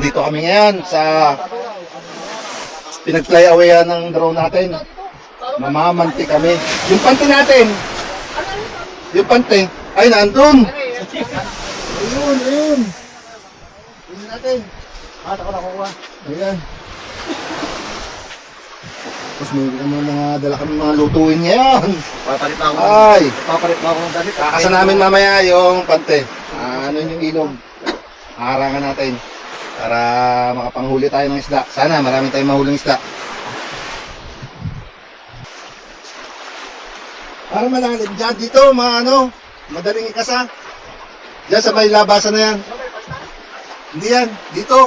Nandito kami ngayon sa pinag-fly away ng drone natin. Mamamanti kami. Yung panty natin. Yung panty. Ay, nandun. Ayun, ayun. Ayun natin. Ah, ako nakuha. Ayan. Tapos may ano, mga dala kami mga lutuin ngayon. Papalit na ako. Ay, Papalit na ako ng damit. kakasa namin mamaya yung pante. Ah, ano yung ilog. Harangan natin. Para makapanghuli tayo ng isda. Sana marami tayong mahuling isda. Para malalim dyan. Dito, mga ano, madaling ikasa. Diyan sa may labasan na yan. Hindi yan. Dito.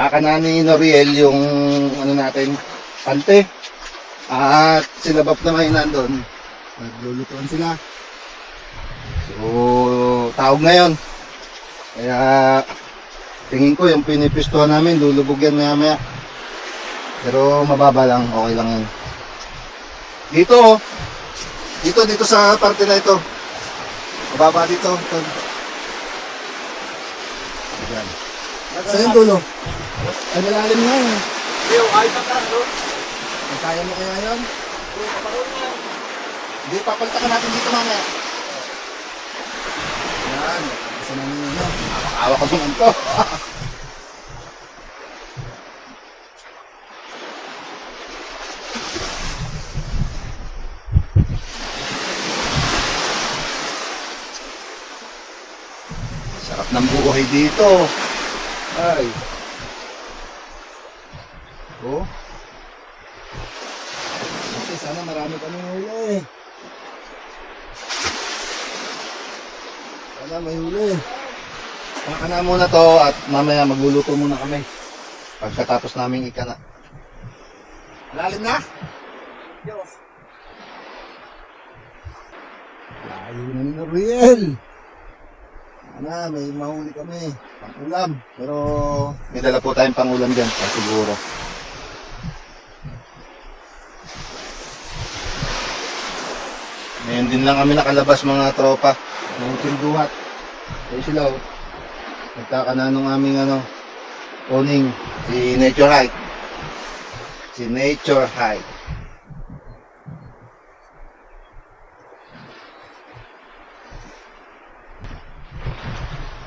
Kakana ni Noriel yung ano natin, pante. At sila Bap naman nandun. Naglulutuan sila. So, taog ngayon. Kaya, tingin ko yung pinipistuhan namin, lulubog yan maya maya. Pero mababa lang, okay lang yan. Dito, oh. dito, dito sa parte na ito. Mababa dito. Ito. Yan. Saan yung dulo? Ay, malalim na eh. Yo, ayos ang kano. Ay, Kaya mo kaya yun? Hindi, papaltakan natin dito mamaya. Yan. Isa na nyo yun. Nakakawa ko naman to. Sarap ng buhay dito. Ay. Oh. Ate, sana marami kami huli. Sana may huli. Baka na muna to at mamaya magluluto muna kami. Pagkatapos namin ikana. Lalim na? Yo. Layo na ni Noriel. Sana may mahuli kami. Pangulam. Pero may dala po tayong pangulam dyan. ah, Siguro. Ngayon din lang kami nakalabas mga tropa. Ng tinduhat. Ayun sila oh. Nagkakana nung aming ano, owning, si Nature High. Si Nature High.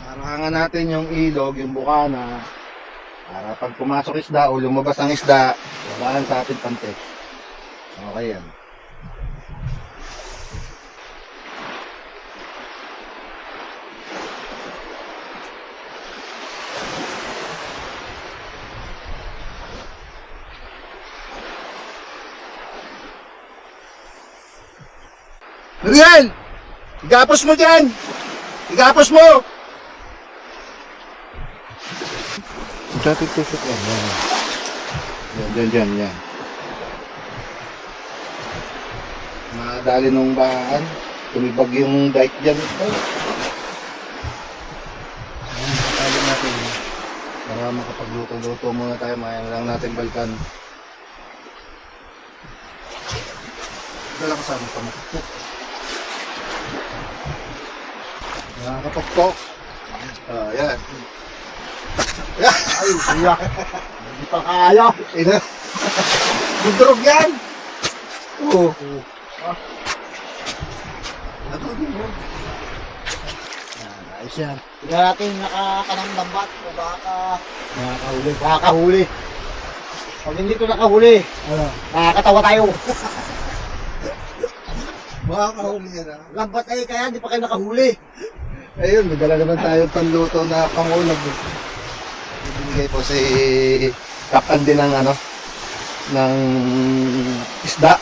Harangan natin yung ilog, yung bukana. Para pag pumasok isda o lumabas ang isda, babaan sa ating pante. Okay yan. Riel! Igapos mo dyan! Igapos mo! Dati tusok yan. Yan, yan, yan. yan, yan. Madali nung bahan. Tumibag yung dike dyan. Ay. Ayan, tali natin. Para makapagluto-luto muna tayo. Mayang lang natin balkan. Dala kasama pa makapok. Nakakapokpok. Ah, yan. Ay, siya. Hindi pa kaya. Ina. Budrog yan. Oo. Ano din Ayos yan. Tignan natin nakakanang lambat o baka Nakakahuli. nakakahuli. Pag hindi ko nakahuli, Ano? nakakatawa tayo. Makakahuli yan ah. Lambat ay kaya hindi pa kayo nakahuli. Ayun, may dala naman tayo panluto na pangulam. Ibinigay po si Kapan din ng ano, ng isda.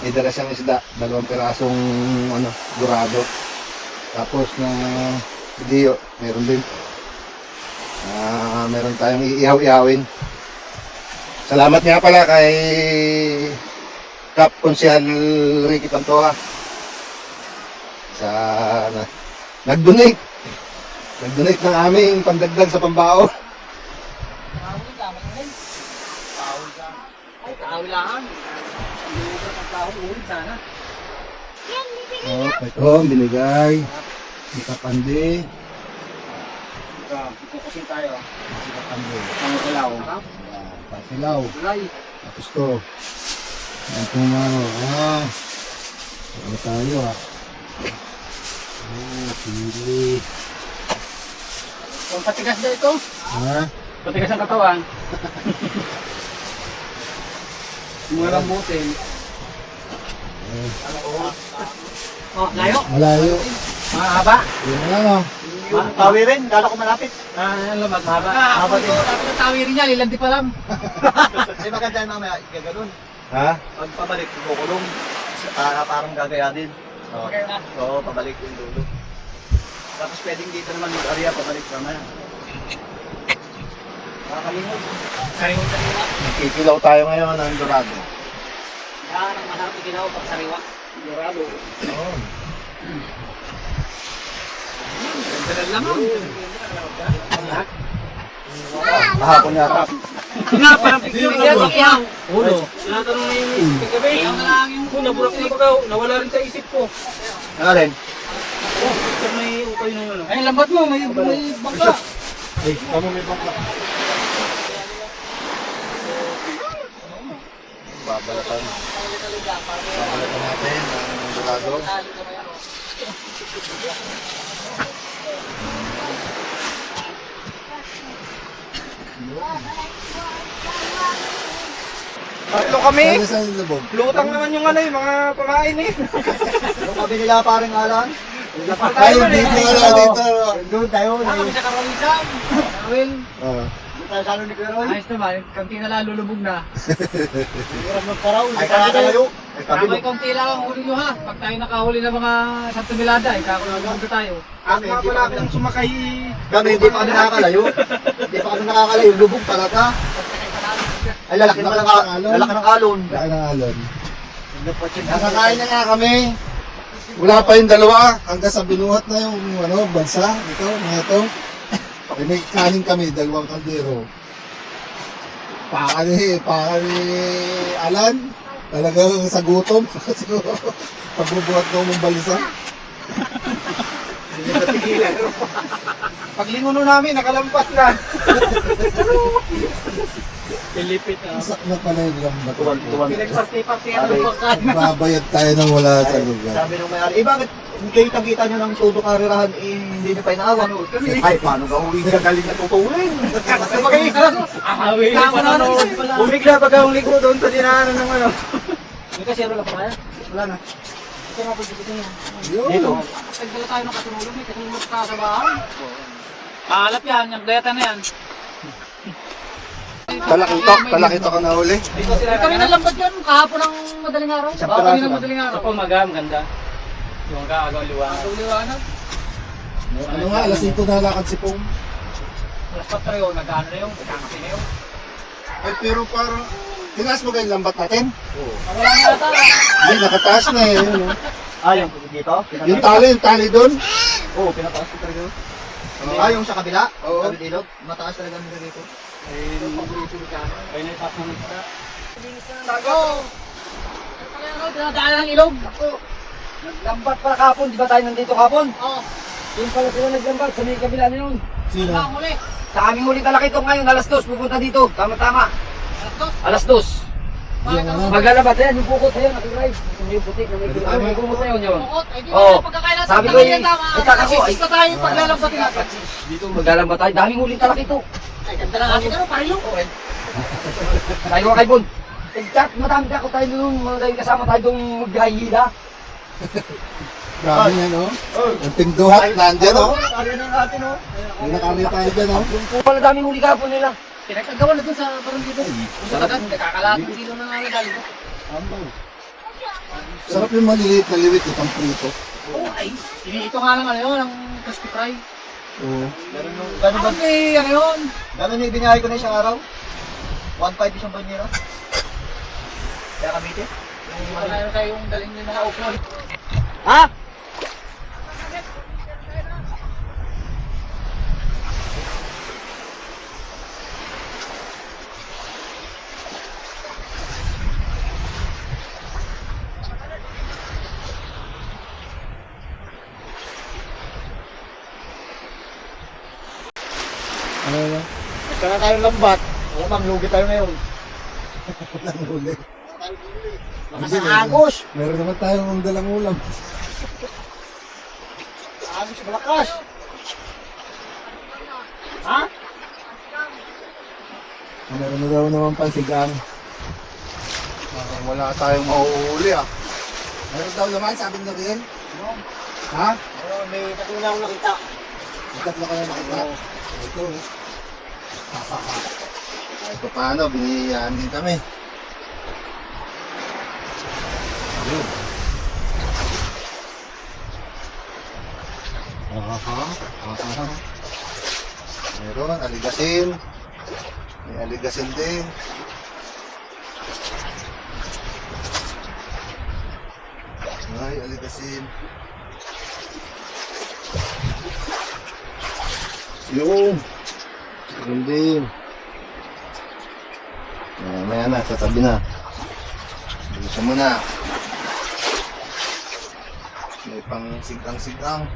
May dala siyang isda, dalawang pirasong ano, dorado. Tapos na diyo, meron din. Ah, meron tayong iihaw-ihawin. Salamat nga pala kay Kap Konsyal Ricky Pantoja sa na, nag-donate. Nag-donate ng aming pandagdag sa pambao. Oh, ito, binigay. May kapandi. Kukusin tayo. May kapandi. Ang ilaw. Gulay. Tapos to. Po mga ah. Ano tayo ah. Oh, sili. Kung patigas na ito. Ha? Patigas ang katawan. Mga lambutin. Eh, Oh, layo. malayo. Mahaba. Yun na ano. Tawi rin, kala ko malapit. Ah, ano lamag, mahaba. Mahaba din. Na tawi rin niya, lilanti pa lang. Hindi maganda yung mamaya, gaganon. Ha? Pag pabalik, kukulong. Para parang gagaya din. Oo. Oo, pabalik yung dulo. Tapos pwedeng dito naman mag-area, pabalik mamaya. Nakakalimot. Sariwa sariwa. Kikilaw tayo ngayon ng Dorado. Yan ang masarap iginaw pag sariwa. Dorado. Oh. Ganda lamang. Kahapon yata. Nga, parang picture yan. Yan. Ulo. Tinatanong na yung pagkabi. Ang lang yung kuna, burak na pagaw. Nawala rin sa isip ko. Ano rin? Oh, may ukay na yun. Ay, lambat mo. May, may bangka. Eh, kamo may bangka. Babalatan. Babalatan natin ang Dorado. Tatlo kami! Lutang naman yung ano yung mga pamain eh. Yung kami nila parang. Ay, dito na dito. Doon tayo. Ah, kami sa Karolisan. Karol. Tayo sa ano ni Kuya Roy. Ayos naman, kanti na lang lulubog na. Hirap magparaw. Ay, kakalayo. Ay, Kami kabilo. konti lang ang huli nyo ha. Pag tayo nakahuli ng mga Santo Milada, ikakulubog na tayo. Kami, hindi pa kami sumakay. Kami, hindi pa kami nakakalayo. Hindi pa kami nakakalayo. Lubog talaga. Ay, lalaki ng a- lalaki ng alon. Laki ng alon. Nakakain na nga kami. Wala pa yung dalawa. Hanggang sa binuhat na yung ano, bansa. Ito, mga ito. Eh, may kanin kami, dalawang kaldero. Paka ni, paka ni Alan. Talagang sa gutom. Siguro, Pagbubuhat daw mong balisa. Paglingon nun namin, nakalampas na. Pilipit ah. Isak na pala yung lambat. Pinagparti-partihan ng pagkain. Babayad tayo ng wala sa lugar. Sabi nung may-ari, eh bakit kita-kita nyo ng todo karirahan, eh, hindi nyo pa inaawan? Ay, paano ka uwi ka galing na tutulin? Ahawin Tama na panonood naman. pala. Bumigla pag ang ligo doon sa dinaanan ng ano. May kasero lang pa kaya? Wala na. Ito nga po dito niya. Dito. Tagdala tayo ng kasunulong, may kasunulong ka sa bahay. Kaalap yan, yung gayata na yan. Talakitok, talakitok ang nahuli. Dito sila. Ito rin nalambat yun, kahapon ng madaling araw. Isang Baka yun ang lang. madaling araw. Ako magam, ganda. Yung kaagaw liwanag. Ang liwanag. Ano nga, alas 5 na lakad si Pong. Alas 4 yun, nag-ano na yung, nagkakasi na yun. Eh, pero parang, tinaas mo kayo lambat natin? Wala na yata. Hindi, nakataas na eh. Yun, oh. Ah, yung dito? Yung tali, yung tali doon. Oo, oh, pinataas ko talaga. Ah, yung sa kabila? Oo. Dito? Mataas talaga nila dito. Ay, naipas ng isda. Oo. Ano, dinadaan ng ilog. Naglambat pala kapon, di ba tayo nandito kapon? Oo. Doon pala sila naglambat, sa may kabila na yun. Sino? Ang huli. Sa aming huli talak ito ngayon, alas dos, pupunta dito. Tama-tama. Alas dos. Alas dos. Yung ang ano? Maglalabat yan, yung bukot na yun, nakidrive. Yung putik na may gumot na yun yun. Ay, Oo. Sabi ko, eh, ay, taka ko, Isisis na tayo paglalambat natin. Dito maglalambat tayo, daming huling talak ito. Ay, ganda lang atin. Ano, parilo? Tayo mga kaibon. Chat, madami ako tayo doon, mga tayo kasama tayo doon maghahila. Grabe yan, oh. Yung pinduhat, nandyan, oh. Ano na natin, oh. May nakarya tayo dyan, oh. Kung pala daming huli kapon nila. Pinagkagawa na dun sa doon. Kung sa tagan, nakakalating kilo na nga ko. Sarap yung maliliit na liwit, itong prito. Oo, ay. Ito nga lang ano yun, ang crispy fry. Oo. Ganun yung, ganun ba? Ano may ano yun? Ganun yung binahay ko na isang araw. 1.5 isang banyera. Kaya kamite. Wala na kayong daling yung mga upo. Ha? Ano na? Nagkana tayong lambat. O, ma'am, lugi tayo ngayon. Walang huli. Lakas ang agos. Meron naman tayong dalang ulam. Agos malakas. Ha? Meron na daw naman pansigang. wala tayong mauuli ah. Meron daw naman, sabi na rin. Ha? Oo, may tatlo na akong nakita. Tatlo ka na nakita. Ito. Kahit pa paano, biniyayaan din kami. Ayun. Aha. Aha. Meron, aligasin. May aligasin din. Ay, aligasin. Yun. Yun din. Mamaya na, sa tabi na. Bilisan mo na. May pang sigang-sigang.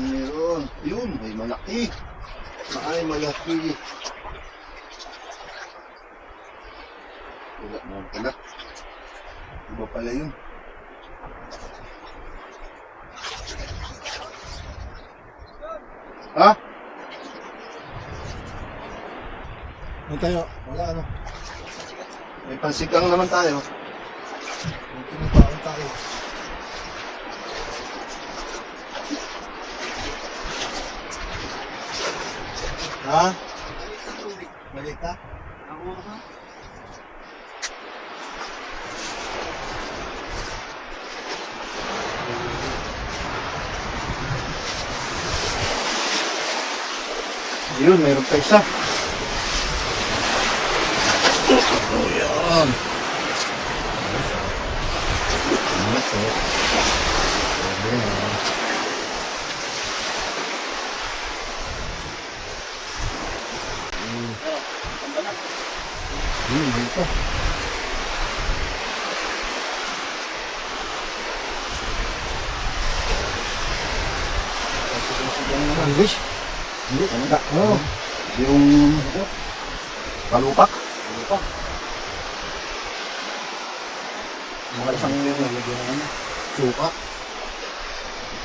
Meron. Yun, may malaki. Ay, malaki. Wala naman pala. Iba pala yun. Ha? Ano tayo? Wala ano. May pansigang naman tayo. May kinupaon tayo. Ha? Balik ka? Yun, meron pa isa. Oh, yan. Ano to? Pwede yan. Hmm. Hmm, dito. English? Hindi, ano ba? Oo. Yung palupak. Palupak. Mga isang yung nalagyan ng ano? Suka.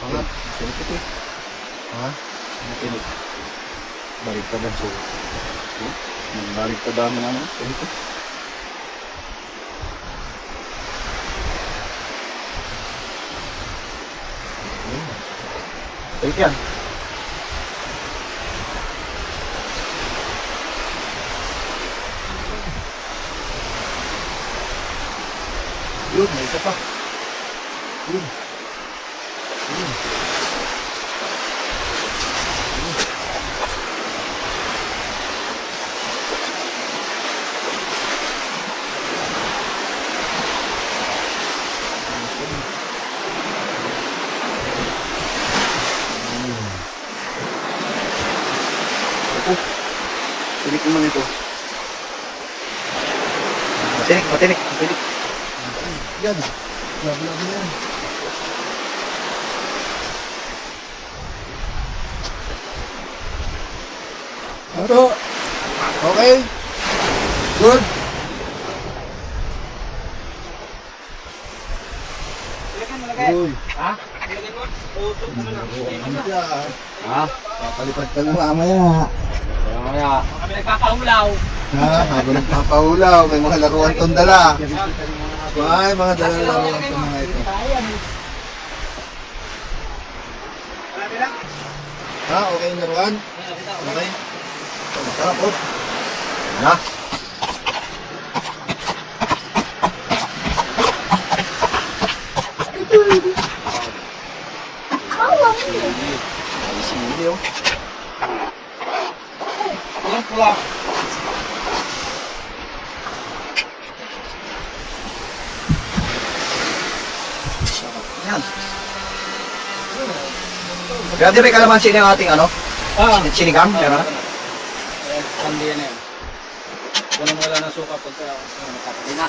Ano? Sinipit eh. Ha? Sinipit. Baliktad ang suka. Baliktad dami ng ano? Sinipit. Sinipit yan. Yun, may isa pa. Yun. Yun. Tinik naman ito. Matinik, matinik, matinik. Yan. Labi-labi na yan. Ano? Okay? Good? Uy. Ha? Mo na. Ha? Papalipad ka na mamaya. Kaya kami nagpapahulaw. Ha? Habang nagpapahulaw, may mga laruan tong dala. Ay, mga dala laruan tong mga ito. Ha? Okay yung laruan? Okay? Masarap po. Ha? Ay, sili oh. Pulang-pula. Yan. Grabe may kalamansi na yung ating ano? Ah. Sinigang, meron na? Sandi yan yan. Walang wala na suka pagka uh, Hindi na.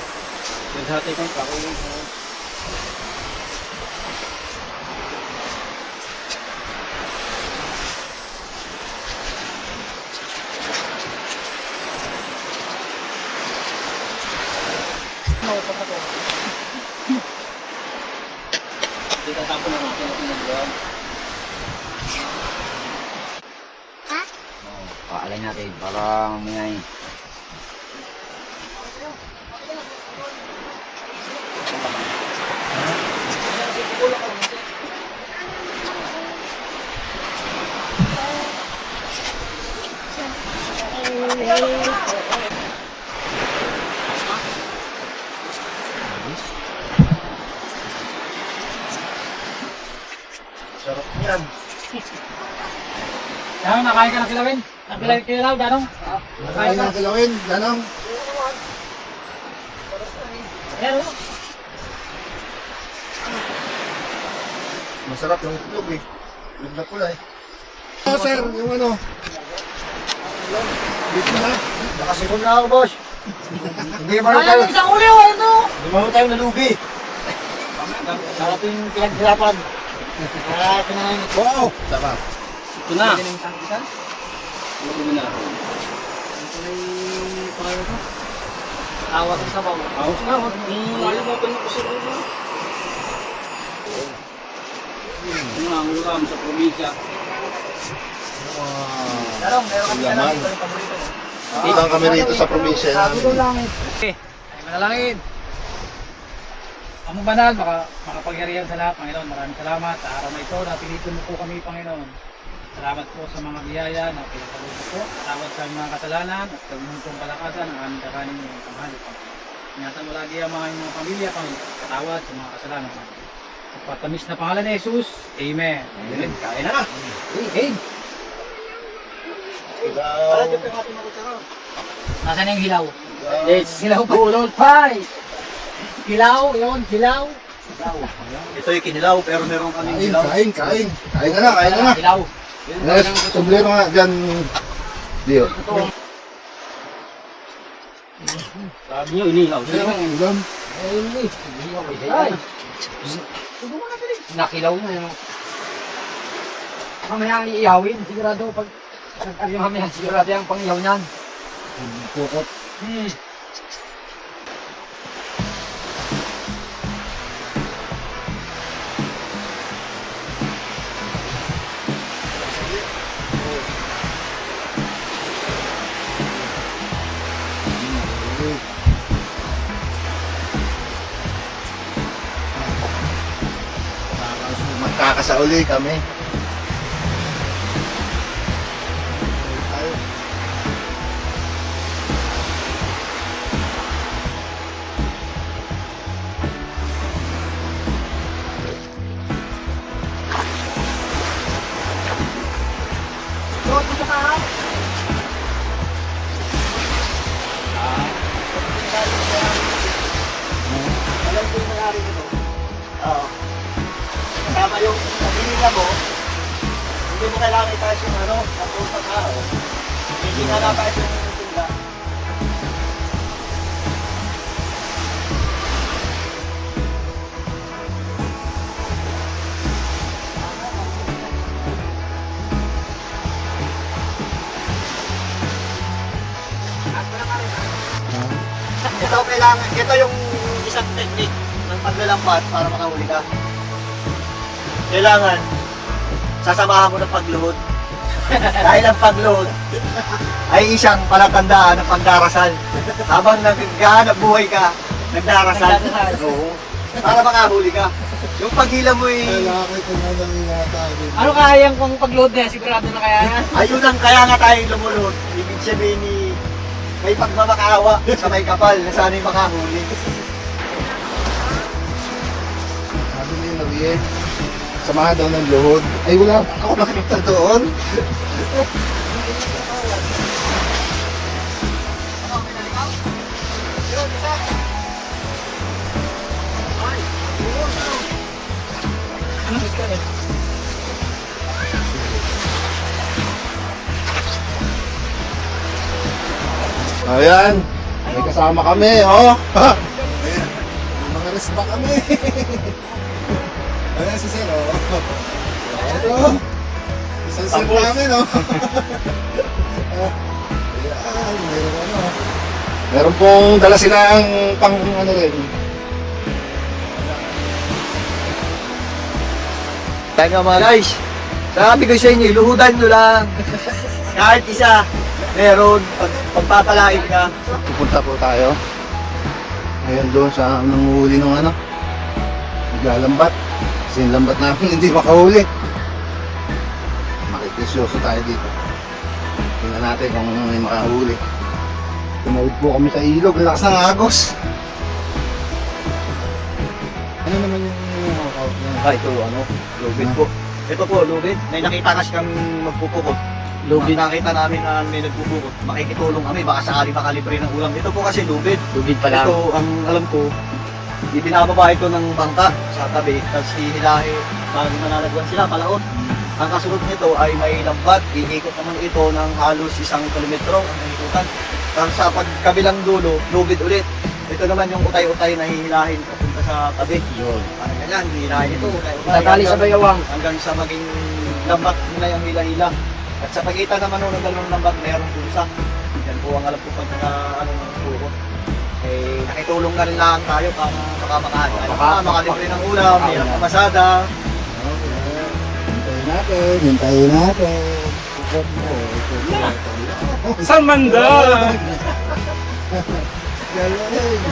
naghati kang kakulo. Dito tapon na natin ang pinagawa. Paalay natin para mamaya eh. Sarap yan. Nakain ka kilawin? Ang kilawin, kilaw, Danong? Kaya na kilawin, oh. Masarap yung itlog eh. Itlog na pula eh. Oh, sir, yung ano. Dito na. Nakasikon na ako, boss. Hindi mo tayo. isang uli, oh, ito! Hindi mo tayo nalugi. Sarap yung pinaghirapan. Kaya kinain. Wow! Sarap. Ito na. Ito na. Awas sa sabaw. Awas na, wag. Ayaw mo pa yung kusulo. Ito na ang ulam sa probinsya. Darong, meron kami Laman. dito yung paborito mo. Lang kami rito sa probinsya namin. Okay, ay manalangin. Ang banal, maka, makapagyarihan sa lahat, Panginoon. Maraming salamat sa araw na ito. Napilitin mo po kami, Panginoon. Salamat po sa mga biyaya na mo po. Tawad sa mga kasalanan at kagumuntong kalakasan ang aming kakanin ng tanghali, Panginoon. Ingatan mo lagi ang mga inyong pamilya, Panginoon. Patawad sa mga kasalanan. Sa patamis na pangalan ni Jesus. Amen. Amen. Kain na na. Amen. Nasaan yung hilaw? Let's hilaw bulol pie. Hilaw, yun, hilaw. Ito yung kinilaw, pero meron kaming hilaw. kain, kain. Kain na na, kain na na. Hilaw. Yes, sombrero nga dyan. Dio. Sabi niyo, inihaw. Ulam. Ay. Nakilaw na yun. Mamaya ang iihawin, sigurado pag nag yung mamaya sigurado yung pangihaw niyan. Pukot. Hmm. Magkakasauli kami. Nataas yung tinda. Ito kailangan, ito yung isang technique ng paglalampas para makahuli ka. Kailangan, sasamahan mo ng pagluhod. Dahil ang pagluhod ay isang palatandaan ng pagdarasal. Habang naghahanap buhay ka, nagdarasal. Oo. Para makahuli ka. Yung paghila mo yata. Ano kayang kung pag-load na, sigurado na kaya yan? ayun ang kaya nga tayo lumulod. Ibig sabihin ni may pagmamakaawa sa may kapal na sana'y makahuli. Sabi ni Noriel, samahan daw ng luhod. Ay, wala ako nakita doon. Ayan, May kasama kami, oh. Ayan. May mga respa kami. Ayan si Sir, oh. Ito. Isang sir namin, oh. Ayan, meron ano. Meron pong dala silang pang ano rin. Tayo nga mga guys. Sabi ko sa inyo, luhudan nyo lang. Kahit isa, meron. Pag, pagpapalain ka. Pupunta po tayo. Ngayon doon sa nanguhuli ng ano. Naglalambat. Kasi yung lambat namin hindi makahuli. Makikisyoso tayo dito. Tingnan natin kung may makahuli. Tumawid po kami sa ilog. Lakas ng agos. Ano naman yung nakakaut niya? Ah, ito ano, lubid po. Ito po, lubid. May nakita kasi kang magpupukot. Lubid. Nakita namin na may nagpupukot. Makikitulong kami, baka sakali makalibre ng ulam. Ito po kasi lubid. Lubid pa lang. Ito, ang alam ko, ibinababa ito ng bangka sa tabi, tapos hihilahi, pag manalagwan sila, palaot. Ang kasunod nito ay may lambat, iikot naman ito ng halos isang kilometro ang ikutan. Tapos sa pagkabilang dulo, lubid ulit. Ito naman yung utay-utay na hihilahin papunta sa tabi. Yun. Parang ganyan, hihilahin ito, utay-utay. Tatali sa bayawang. Hanggang sa maging lambat nila yung hila-hila. At sa pagitan naman ng dalawang lambat, mayroong pusa. Yan po ang alam ko pag naka, ano, ng puro. Eh, nakitulong na rin lang tayo para makapakain. Ano makalibre ng ulam, may hirap Hintayin natin. Hintayin natin. Saan manda? Galing.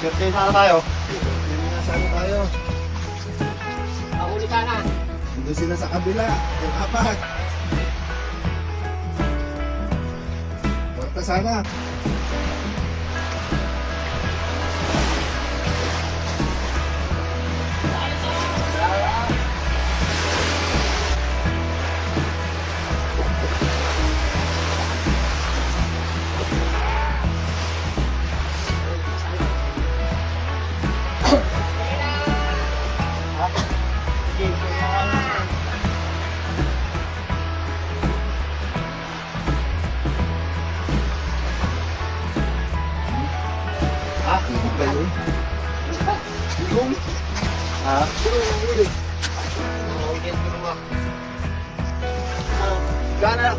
Swerte sana tayo. Yan nga sana tayo. Mahuli ka na. Nandun sila sa kabila. Yung apat. Kwarta sana. Ha? Gana.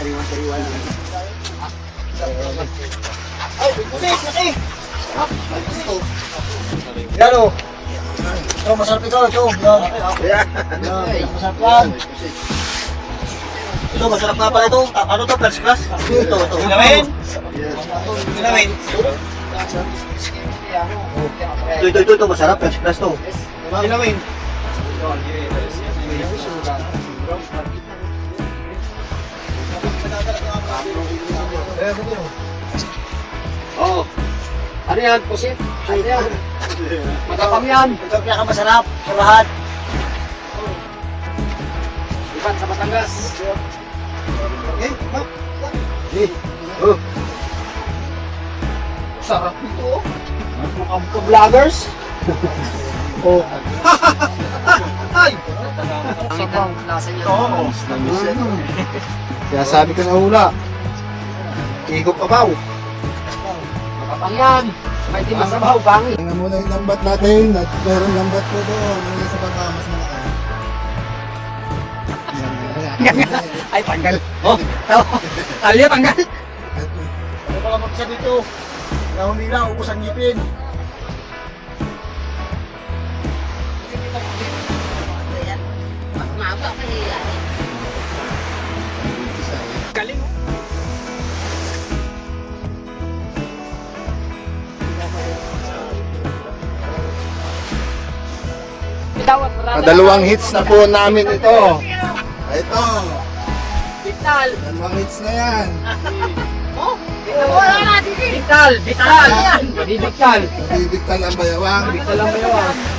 Sariwan-sariwa lang. Ay, pusit, laki! Yan o. Ito, masarap ito, ito. Masarap yan. Ito, masarap nga pala ito. Ano to, first class? Ito, ito. Gawin? Gawin? Ito, ito, ito, ito, masarap, first class to. Gawin? Oh. Ano yan? Pusit? Ano yan? Matapam yan. Ito ang pinakamasarap sa lahat. Iban sa Batangas. Eh, ma'am. Eh, oh. Sarap nito. Mukhang ka-vloggers. Oh. Ay! Ang lasa niya. Oo. Kaya sabi ko na hula. Igop abaw. Matapam yan. May di masabaw, pangit. Tingnan muna yung lambat natin. At meron lambat po doon. Yung sa baka mas malaki. Ay, tanggal. Oh, alya, tanggal. Ano pala magsa dito? Nahumila, ubus ang ngipin. Bidawat, marami. Ah, dalawang hits na po namin ito. Ito, Vital. dalawang hits na yan. Vital, Vital. Hindi Vital. Bibigtan ang bayawang. Vital lang ba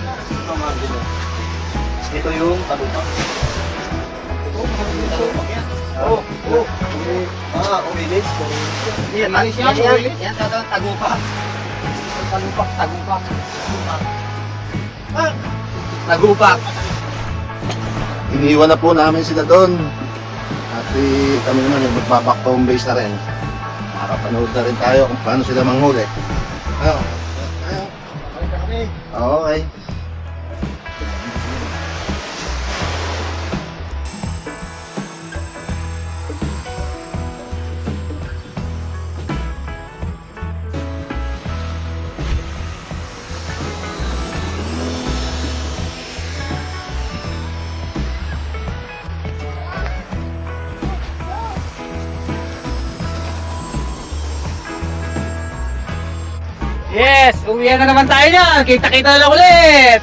Ito mahal din. oh. Ito yung talupak. Oh, oh. Ah, umilis. Yan, yan, yan, yan, yan, tatawag tagupak. Tagupak, tagupak. Ah, Tagupak. Iniwan na po namin sila doon. At eh, kami naman yung magbaback home base na rin. Makakapanood na rin tayo kung paano sila manghuli. Ano? Na kami. Okay. Yes, uwi na naman tayo niyan. Kita-kita na ulit.